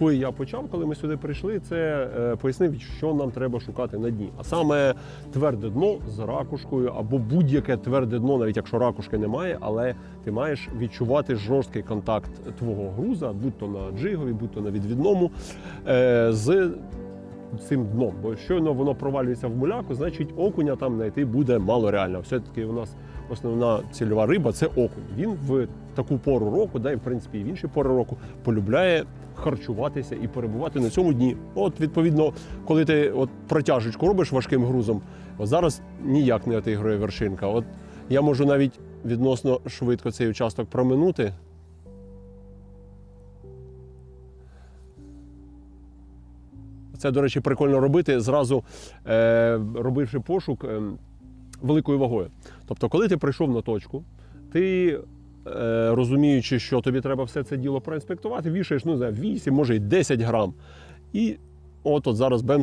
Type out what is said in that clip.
якої я почав, коли ми сюди прийшли, це е, пояснив, що нам треба шукати на дні. А саме тверде дно з ракушкою або будь-яке тверде дно, навіть якщо ракушки немає, але ти маєш відчувати жорсткий контакт твого груза, будь то на джигові, будь то на відвідному, е, з цим дном. Бо щойно воно провалюється в муляку, значить окуня там знайти буде мало реально. Все-таки у нас основна цільова риба це окунь. Він в таку пору року, да і в принципі і в інші пори року полюбляє харчуватися і перебувати на цьому дні. От, відповідно, коли ти от протяжечку робиш важким грузом, от зараз ніяк не отигрує вершинка. От я можу навіть відносно швидко цей участок проминути. Це, до речі, прикольно робити зразу е, робивши пошук е, великою вагою. Тобто, коли ти прийшов на точку, ти е, розуміючи, що тобі треба все це діло проінспектувати, вішаєш ну, не 8, може й 10 грам. І от, от зараз бем